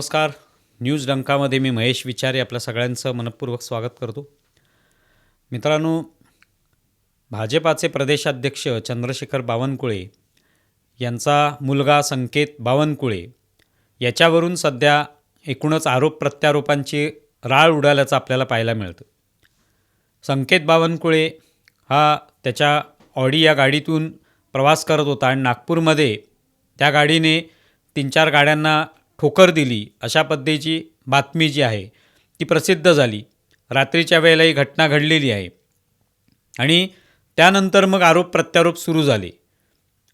नमस्कार. न्यूज डंकामध्ये मी महेश विचारे आपल्या सगळ्यांचं मनपूर्वक स्वागत करतो. मित्रांनो भाजपाचे प्रदेशाध्यक्ष चंद्रशेखर बावनकुळे यांचा मुलगा संकेत बावनकुळे याच्यावरून सध्या एकूणच आरोप प्रत्यारोपांची राळ उडाल्याचं आपल्याला पाहायला मिळतं. संकेत बावनकुळे हा त्याच्या ऑडी या गाडीतून प्रवास करत होता आणि नागपूरमध्ये त्या गाडीने तीन चार गाड्यांना ठोकर दिली अशा पद्धतीची बातमी जी आहे ती प्रसिद्ध झाली. रात्रीच्या वेळेला ही घटना घडलेली आहे. आणि त्यानंतर मग आरोप प्रत्यारोप सुरू झाले.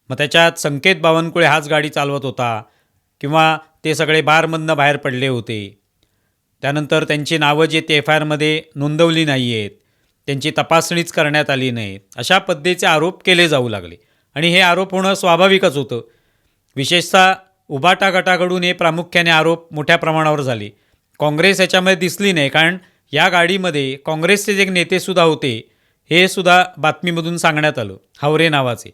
मग त्याच्यात संकेत बावनकुळे हाच गाडी चालवत होता किंवा ते सगळे बारमधनं बाहेर पडले होते. त्यानंतर त्यांची नावं जे ते एफ आय आरमध्ये नोंदवली नाही आहेत. त्यांची तपासणीच करण्यात आली नाही. अशा पद्धतीचे आरोप केले जाऊ लागले. आणि हे आरोप होणं स्वाभाविकच होतं. विशेषतः उबाटा गटाकडून हे प्रामुख्याने आरोप मोठ्या प्रमाणावर झाले. काँग्रेस याच्यामध्ये दिसली नाही कारण या गाडीमध्ये काँग्रेसचे जे नेतेसुद्धा होते हे सुद्धा बातमीमधून सांगण्यात आलं हावरे नावाचे.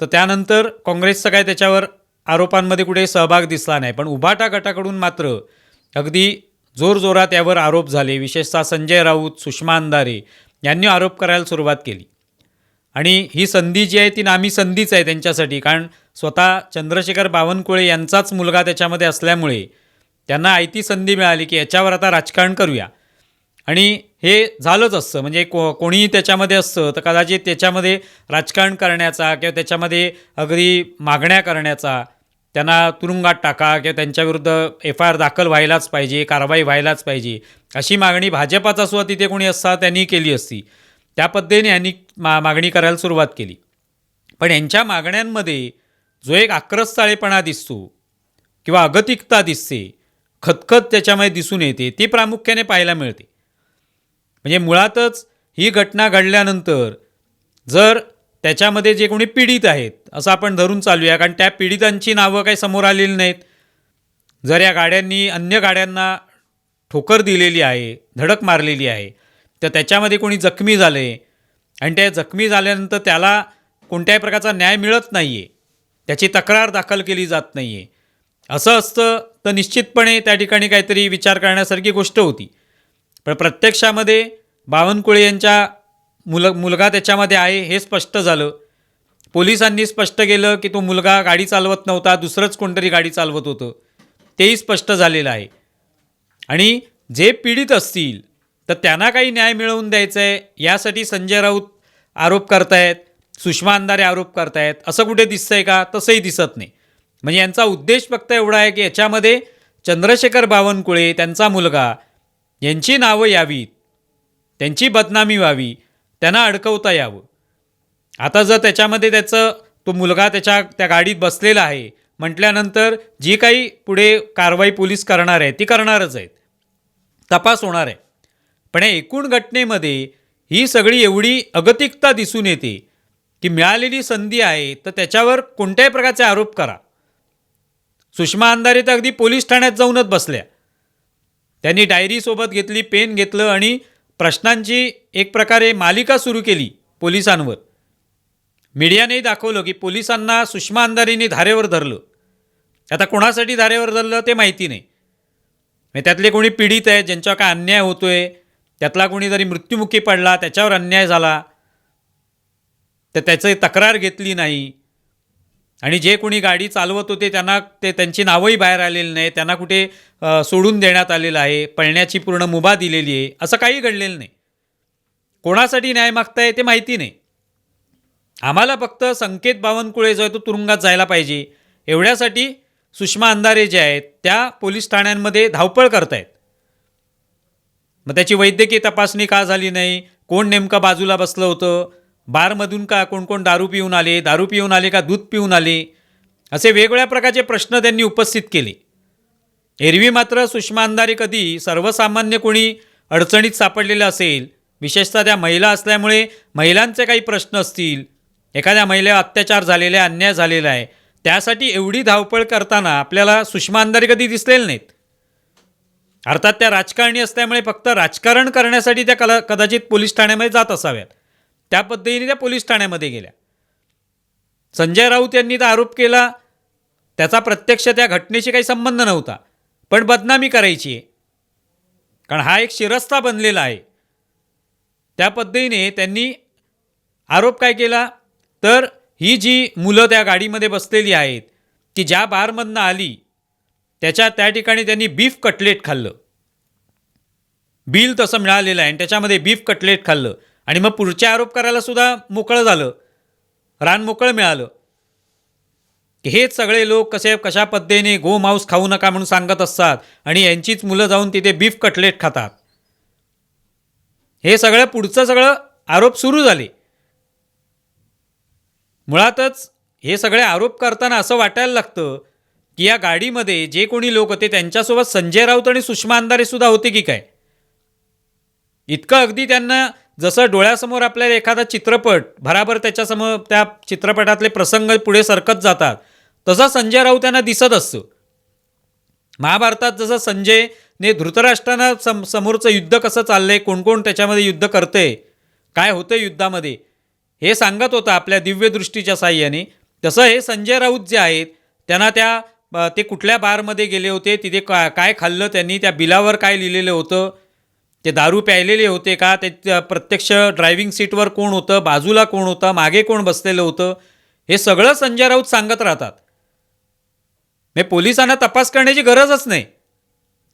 तर त्यानंतर काँग्रेसचा काय त्याच्यावर आरोपांमध्ये कुठे सहभाग दिसला नाही पण उबाटा गटाकडून मात्र अगदी जोरजोरात यावर आरोप झाले. विशेषतः संजय राऊत सुषमा अंधारे यांनी आरोप करायला सुरुवात केली. आणि ही संधी जी आहे ती नामी संधीच आहे त्यांच्यासाठी कारण स्वतः चंद्रशेखर बावनकुळे यांचाच मुलगा त्याच्यामध्ये असल्यामुळे त्यांना आयती संधी मिळाली की याच्यावर आता राजकारण करूया. आणि हे झालंच असतं. म्हणजे को कोणीही त्याच्यामध्ये असतं तर कदाचित त्याच्यामध्ये राजकारण करण्याचा किंवा त्याच्यामध्ये अगदी मागण्या करण्याचा त्यांना तुरुंगात टाका किंवा त्यांच्याविरुद्ध एफ आय आर दाखल व्हायलाच पाहिजे कारवाई व्हायलाच पाहिजे अशी मागणी भाजपाचा सुद्धा तिथे कोणी असता त्यांनी केली असती. त्या पद्धतीने यांनी मा मागणी करायला सुरुवात केली. पण यांच्या मागण्यांमध्ये जो एक आक्रस्ताळेपणा दिसतो किंवा अगतिकता दिसते खतखत त्याच्यामध्ये दिसून येते ती प्रामुख्याने पाहायला मिळते. म्हणजे मुळातच ही घटना घडल्यानंतर जर त्याच्यामध्ये जे कोणी पीडित आहेत असं आपण धरून चालूया कारण त्या पीडितांची नावं काही समोर आलेली नाहीत. जर या गाड्यांनी अन्य गाड्यांना ठोकर दिलेली आहे धडक मारलेली आहे तर त्याच्यामध्ये कोणी जखमी झाले आणि त्या जखमी झाल्यानंतर त्याला कोणत्याही प्रकारचा न्याय मिळत नाही आहे त्याची तक्रार दाखल केली जात नाही आहे असं असतं तर निश्चितपणे त्या ठिकाणी काहीतरी विचार करण्यासारखी गोष्ट होती. पण प्रत्यक्षामध्ये बावनकुळे यांच्या मुल मुलगा त्याच्यामध्ये आहे हे स्पष्ट झालं. पोलिसांनी स्पष्ट केलं की तो मुलगा गाडी चालवत नव्हता दुसरंच कोणतरी गाडी चालवत होतं. तेही स्पष्ट झालेलं आहे. आणि जे पीडित असतील तर त्यांना काही न्याय मिळवून द्यायचं आहे यासाठी संजय राऊत आरोप करतायत. सुषमा अंधारे आरोप करतायत. असं कुठे दिसतंय का? तसंही दिसत नाही. म्हणजे यांचा उद्देश फक्त एवढा आहे की याच्यामध्ये चंद्रशेखर बावनकुळे त्यांचा मुलगा यांची नावं यावीत त्यांची बदनामी व्हावी त्यांना अडकवता यावं. आता जर त्याच्यामध्ये त्याचं तो मुलगा त्याच्या त्या गाडीत बसलेला आहे म्हटल्यानंतर जी काही पुढे कारवाई पोलीस करणार आहे ती करणारच आहेत. तपास होणार आहे. पण या एकूण घटनेमध्ये ही सगळी एवढी अगतिकता दिसून येते की मिळालेली संधी आहे तर त्याच्यावर कोणत्याही प्रकारचे आरोप करा. सुषमा अंधारे तर अगदी पोलीस ठाण्यात जाऊनच बसल्या. त्यांनी डायरीसोबत घेतली पेन घेतलं आणि प्रश्नांची एक प्रकारे मालिका सुरू केली पोलिसांवर. मीडियानेही दाखवलं की पोलिसांना सुषमा अंधारेंनी धारेवर धरलं. आता कोणासाठी धारेवर धरलं ते माहिती नाही. म्हणजे त्यातले कोणी पीडित आहे ज्यांच्यावर काय अन्याय होतो आहे त्यातला कोणी जरी मृत्युमुखी पडला त्याच्यावर अन्याय झाला तर त्याचं तक्रार घेतली नाही. आणि जे कोणी गाडी चालवत होते त्यांना ते त्यांची नावंही बाहेर आलेली नाही. त्यांना कुठे सोडून देण्यात आलेलं आहे पळण्याची पूर्ण मुभा दिलेली आहे असं काही घडलेलं नाही. कोणासाठी न्याय मागताय ते माहिती नाही. आम्हाला फक्त संकेत बावनकुळे जो आहे तो तुरुंगात जायला पाहिजे. एवढ्यासाठी सुषमा अंधारे जे आहेत त्या पोलीस ठाण्यांमध्ये धावपळ करतायत. मग त्याची वैद्यकीय तपासणी का झाली नाही? कोण नेमकं बाजूला बसलं होतं? बारमधून का कोण कोण दारू पिऊन आले दारू पिऊन आले का दूध पिऊन आले? असे वेगवेगळ्या प्रकारचे प्रश्न त्यांनी उपस्थित केले. एरवी मात्र सुषमा अंधारे कधी सर्वसामान्य कोणी अडचणीत सापडलेलं असेल विशेषतः त्या महिला असल्यामुळे महिलांचे काही प्रश्न असतील एखाद्या महिलेवर अत्याचार झालेला आहे अन्याय झालेला आहे त्यासाठी एवढी धावपळ करताना आपल्याला सुषमा अंधारे कधी दिसलेले नाहीत. अर्थात त्या राजकारणी असल्यामुळे फक्त राजकारण करण्यासाठी त्या कला कदाचित पोलीस ठाण्यामध्ये जात असाव्यात. त्या पद्धतीने त्या पोलीस ठाण्यामध्ये गेल्या. संजय राऊत यांनी तर आरोप केला त्याचा प्रत्यक्ष त्या घटनेशी काही संबंध नव्हता पण बदनामी करायची आहे. कारण हा एक शिरस्ता बनलेला आहे. त्या पद्धतीने त्यांनी आरोप काय केला तर ही जी मुलं त्या गाडीमध्ये बसलेली आहेत की ज्या बारमधनं आली त्याच्या त्या ठिकाणी त्यांनी बीफ कटलेट खाल्लं. बिल तसं मिळालेलं आहे आणि त्याच्यामध्ये बीफ कटलेट खाल्लं. आणि मग पुढचे आरोप करायला सुद्धा मोकळं झालं. रान मोकळं मिळालं. हेच सगळे लोक कसे कशा पद्धतीने गो मांस खाऊ नका म्हणून सांगत असतात आणि यांचीच मुलं जाऊन तिथे बीफ कटलेट खातात. हे सगळं पुढचं सगळं आरोप सुरू झाले. मुळातच हे सगळे आरोप करताना असं वाटायला लागतं की या गाडीमध्ये जे कोणी लोक होते त्यांच्यासोबत संजय राऊत आणि सुषमा अंधारे सुद्धा होते की काय? इतकं अगदी त्यांना जसं डोळ्यासमोर आपल्याला एखादा चित्रपट भराभर त्याच्यासमोर त्या चित्रपटातले प्रसंग पुढे सरकत जातात तसं संजय राऊत यांना दिसत असतं. महाभारतात जसं संजयने धृतराष्ट्रानं सम समोरचं युद्ध कसं चाललंय कोणकोण त्याच्यामध्ये युद्ध करते काय होतं युद्धामध्ये हे सांगत होतं आपल्या दिव्यदृष्टीच्या साह्याने. तसं हे संजय राऊत जे आहेत त्यांना त्या ते कुठल्या बारमध्ये गेले होते तिथे का काय खाल्लं त्यांनी त्या बिलावर काय लिहिलेलं होतं ते दारू प्यायलेले होते का? ते त्या प्रत्यक्ष ड्रायव्हिंग सीटवर कोण होतं? बाजूला कोण होतं? मागे कोण बसलेलं होतं? हे सगळं संजय राऊत सांगत राहतात. म्हणजे पोलिसांना तपास करण्याची गरजच नाही.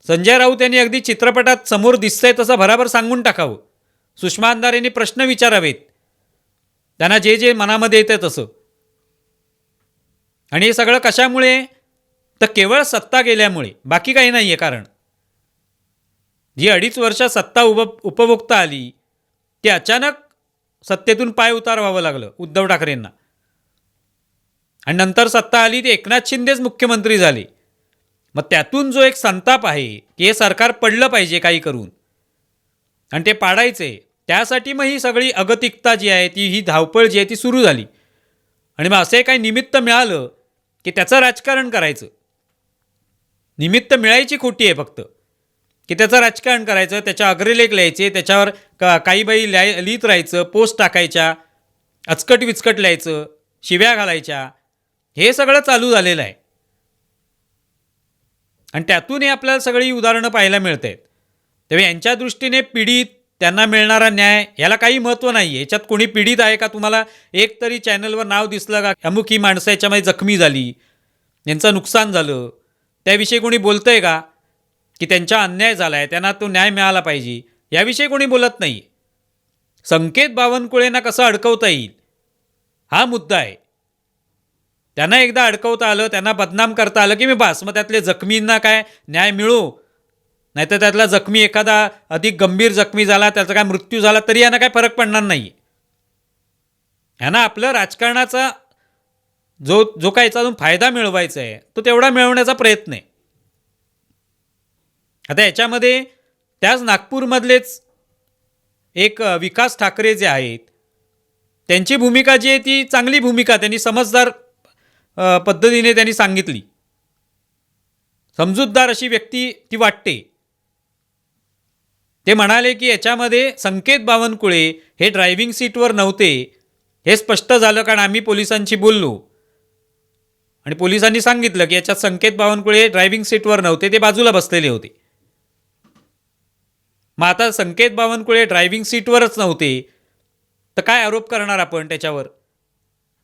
संजय राऊत यांनी अगदी चित्रपटात समोर दिसतंय तसं भराभर सांगून टाकावं. सुषमा अंधारेंनी प्रश्न विचारावेत. त्यांना जे जे मनामध्ये येतं तसं. आणि हे सगळं कशामुळे? तर केवळ सत्ता गेल्यामुळे. बाकी काही नाही आहे कारण. जी अडीच वर्ष सत्ता उप उपभोक्ता आली ती अचानक सत्तेतून पाय उतार व्हावं लागलं उद्धव ठाकरेंना. आणि नंतर सत्ता आली ती एकनाथ शिंदेच मुख्यमंत्री झाले. मग त्यातून जो एक संताप आहे की हे सरकार पडलं पाहिजे काही करून. आणि ते पाडायचे. त्यासाठी मग ही सगळी अगतिकता जी आहे ती ही धावपळ जी आहे ती सुरू झाली. आणि मग असे काही निमित्त मिळालं की त्याचं राजकारण करायचं. निमित्त मिळायची खोटी आहे फक्त. की त्याचं राजकारण करायचं त्याच्या अग्रलेख लिहायचे त्याच्यावर का काही बाई लिहाय लिहित राहायचं पोस्ट टाकायच्या अचकट विचकट लिहायचं शिव्या घालायच्या हे सगळं चालू झालेलं आहे. आणि त्यातून हे आपल्याला सगळी उदाहरणं पाहायला मिळत आहेत तेव्हा यांच्या दृष्टीने पीडित त्यांना मिळणारा न्याय याला काही महत्त्व नाही याच्यात कोणी पीडित आहे का तुम्हाला एक तरी चॅनलवर नाव दिसलं का? अमुक ही माणसं याच्यामध्ये जखमी झाली यांचं नुकसान झालं त्याविषयी कोणी बोलतंय का? की त्यांच्या अन्याय झाला आहे त्यांना तो न्याय मिळाला पाहिजे याविषयी कोणी बोलत नाही. संकेत बावनकुळेंना कसं अडकवता येईल? हा मुद्दा आहे. त्यांना एकदा अडकवता आलं त्यांना बदनाम करता आलं की मी बास मग त्यातले जखमींना काय न्याय मिळू? नाहीतर त्यातला जखमी एखादा अधिक गंभीर जखमी झाला त्याचा काय मृत्यू झाला तरी यांना काय फरक पडणार नाही. ह्यांना आपलं राजकारणाचा जो जो काय याचा अजून फायदा मिळवायचा आहे तो तेवढा मिळवण्याचा प्रयत्न आहे. आता याच्यामध्ये त्याच नागपूरमधलेच एक विकास ठाकरे जे आहेत त्यांची भूमिका जी आहे ती चांगली भूमिका त्यांनी समजदार पद्धतीने त्यांनी सांगितली. समजूतदार अशी व्यक्ती ती वाटते. ते म्हणाले की याच्यामध्ये संकेत बावनकुळे हे ड्रायव्हिंग सीटवर नव्हते हे स्पष्ट झालं कारण आम्ही पोलिसांशी बोललो. आणि पोलिसांनी सांगितलं की याच्यात संकेत बावनकुळे ड्रायव्हिंग सीटवर नव्हते ते बाजूला बसलेले होते. मग आता संकेत बावनकुळे ड्रायव्हिंग सीटवरच नव्हते. तर काय आरोप करणार आपण त्याच्यावर?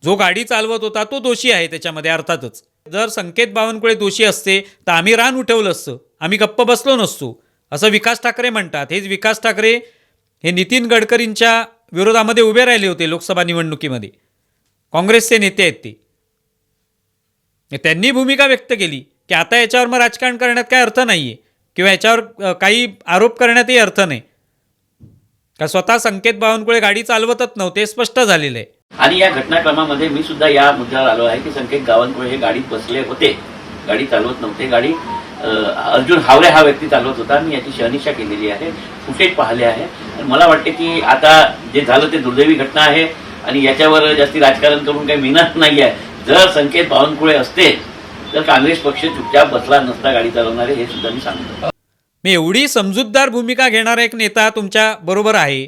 जो गाडी चालवत होता तो दोषी आहे त्याच्यामध्ये अर्थातच. जर संकेत बावनकुळे दोषी असते तर आम्ही रान उठवलं असतं. आम्ही गप्प बसलो नसतो. असं विकास ठाकरे म्हणतात. हेच विकास ठाकरे हे नितीन गडकरींच्या विरोधामध्ये उभे राहिले होते लोकसभा निवडणुकीमध्ये. काँग्रेसचे नेते आहेत ते. त्यांनी भूमिका व्यक्त केली की आता याच्यावर मग राजकारण करण्यात काय अर्थ नाही आहे किंवा याच्यावर काही आरोप करण्यातही अर्थ नाही. का स्वतः संकेत बावनकुळे गाडी चालवतच नव्हते स्पष्ट झालेले आणि या घटनाक्रमामध्ये मी सुद्धा या मुद्द्यावर आलो आहे की संकेत गावनकुळे हे गाडीत बसले होते. गाडी चालवत नव्हते गाडी अर्जुन हावरे हा व्यक्ती चालवत होता. मी याची शहनिशा केलेली आहे फुटेज पाहिले आहे. आणि मला वाटते की आता जे झालं ते दुर्दैवी घटना आहे आणि याच्यावर जास्ती राजकारण करून काही मिळणार नाही आहे जर संकेत बावनकुळे असते तर काँग्रेस पक्ष चुपचाप बसला नसता गाडी चालवणारे हे सुद्धा मी सांगतो. मी एवढी समजूतदार भूमिका घेणारा एक नेता तुमच्या बरोबर आहे.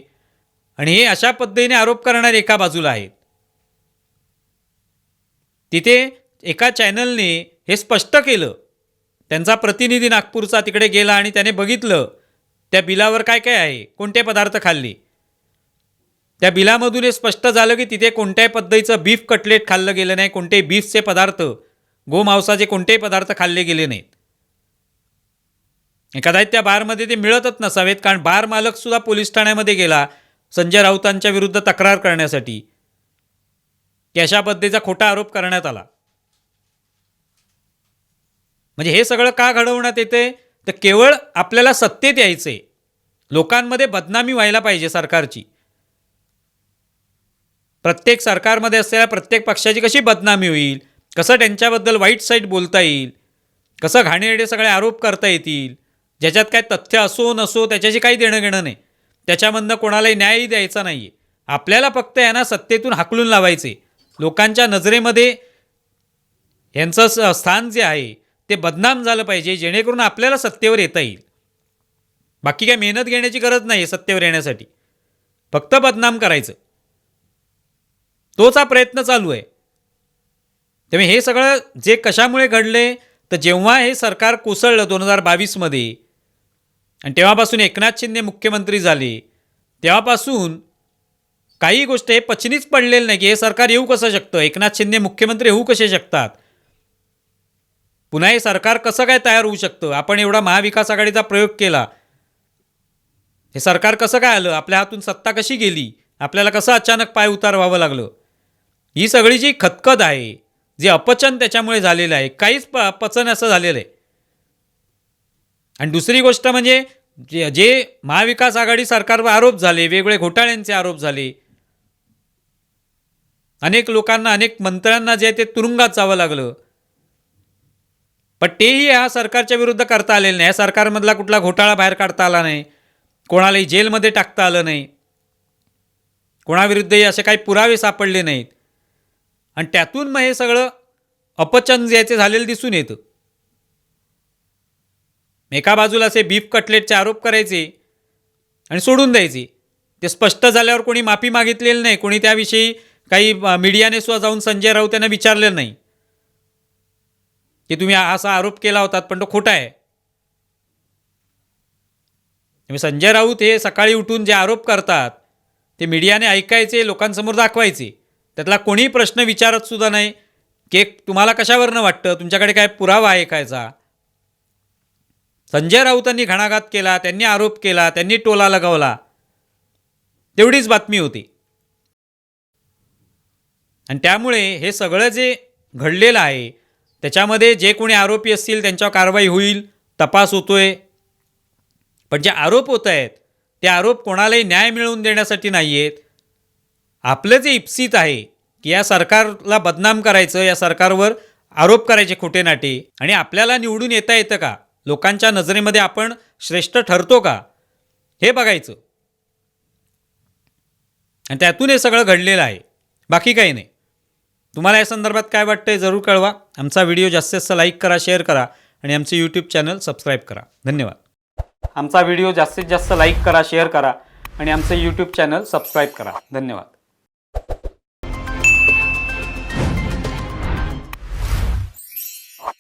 आणि हे अशा पद्धतीने आरोप करणारे एका बाजूला आहेत. तिथे एका चॅनलने हे स्पष्ट केलं. त्यांचा प्रतिनिधी नागपूरचा तिकडे गेला आणि त्याने बघितलं त्या बिलावर काय काय आहे कोणते पदार्थ खाल्ले. त्या बिलामधून हे स्पष्ट झालं की तिथे कोणत्याही पद्धतीचं बीफ कटलेट खाल्लं गेलं नाही कोणते बीफचे पदार्थ. गोमांसाचे कोणतेही पदार्थ खाल्ले गेले नाहीत. कदाचित त्या बारमध्ये ते मिळतच नसावेत कारण बार मालकसुद्धा पोलीस ठाण्यामध्ये गेला संजय राऊतांच्या विरुद्ध तक्रार करण्यासाठी. की अशा पद्धतीचा खोटा आरोप करण्यात आला. म्हणजे हे सगळं का घडवण्यात येते? तर केवळ आपल्याला सत्तेत यायचे लोकांमध्ये बदनामी व्हायला पाहिजे सरकारची. प्रत्येक सरकारमध्ये असलेल्या प्रत्येक पक्षाची कशी बदनामी होईल? कसं त्यांच्याबद्दल वाईट साईट बोलता येईल? कसं घाणेरडे सगळे आरोप करता येतील? ज्याच्यात काय तथ्य असो नसो त्याच्याशी काही देणं घेणं नाही. त्याच्यामधनं कोणालाही न्यायही द्यायचा नाही आहे आपल्याला फक्त यांना सत्तेतून हाकलून लावायचे. लोकांच्या नजरेमध्ये यांचं स- स्थान जे आहे ते बदनाम झालं पाहिजे जेणेकरून आपल्याला सत्तेवर येता येईल. बाकी काय मेहनत घेण्याची गरज नाही आहे सत्तेवर येण्यासाठी. फक्त बदनाम करायचं. तोच हा प्रयत्न चालू आहे. त्यामुळे हे सगळं जे कशामुळे घडले तर जेव्हा हे सरकार कोसळलं दोन हजार बावीसमध्ये आणि तेव्हापासून एकनाथ शिंदे मुख्यमंत्री झाले तेव्हापासून काही गोष्ट हे पचनीच पडलेलं नाही की हे सरकार येऊ कसं शकतं? एकनाथ शिंदे मुख्यमंत्री होऊ कसे शकतात? पुन्हा हे सरकार कसं काय तयार होऊ शकतं? आपण एवढा महाविकास आघाडीचा प्रयोग केला. हे सरकार कसं काय आलं? आपल्या हातून सत्ता कशी गेली? आपल्याला कसं अचानक पाय उतार व्हावं लागलं? ही सगळी जी खतखत आहे जे अपचन त्याच्यामुळे झालेलं आहे काहीच प पचन असं झालेलं आहे. आणि दुसरी गोष्ट म्हणजे जे जे महाविकास आघाडी सरकारवर आरोप झाले वेगवेगळे घोटाळ्यांचे आरोप झाले अनेक लोकांना अनेक मंत्र्यांना जे आहे ते तुरुंगात जावं लागलं. पण तेही ह्या सरकारच्या विरुद्ध करता आलेलं नाही. या सरकारमधला कुठला घोटाळा बाहेर काढता आला नाही. कोणालाही जेलमध्ये टाकता आलं नाही. कोणाविरुद्धही असे काही पुरावे सापडले नाहीत. आणि त्यातून मग हे सगळं अपचन जे झालेलं दिसून येतं. एका बाजूला असे बीफ कटलेटचे आरोप करायचे आणि सोडून द्यायचे. ते स्पष्ट झाल्यावर कोणी माफी मागितलेली नाही कोणी त्याविषयी काही मीडियाने सुद्धा जाऊन संजय राऊत यांना विचारलेलं नाही. की तुम्ही असा आरोप केला होतात पण तो खोटा आहे. संजय राऊत हे सकाळी उठून जे आरोप करतात ते मीडियाने ऐकायचे लोकांसमोर दाखवायचे. त्यातला कोणीही प्रश्न विचारत सुद्धा नाही. केक तुम्हाला कशावरनं वाटतं? तुमच्याकडे काय पुरावा आहे कायचा संजय राऊतांनी घणाघात केला त्यांनी आरोप केला त्यांनी टोला लगावला. तेवढीच बातमी होती. आणि त्यामुळे हे सगळं जे घडलेलं आहे त्याच्यामध्ये जे कोणी आरोपी असतील त्यांच्यावर कारवाई होईल तपास होतोय. पण जे आरोप होत आहेत ते आरोप कोणालाही न्याय मिळवून देण्यासाठी नाही आहेत आपलं जे इप्सित आहे की या सरकारला बदनाम करायचं या सरकारवर आरोप करायचे खोटे नाटे. आणि आपल्याला निवडून येता येतं का? लोकांच्या नजरेमध्ये आपण श्रेष्ठ ठरतो का? हे बघायचं. आणि त्यातून हे सगळं घडलेलं आहे. बाकी काही नाही. तुम्हाला या संदर्भात काय वाटतंय जरूर कळवा. आमचा व्हिडिओ जास्तीत जास्त लाईक करा शेअर करा आणि आमचे यूट्यूब चॅनल सबस्क्राईब करा. धन्यवाद. आमचा व्हिडिओ जास्तीत जास्त लाईक करा शेअर करा आणि आमचं यूट्यूब चॅनल सबस्क्राईब करा. धन्यवाद.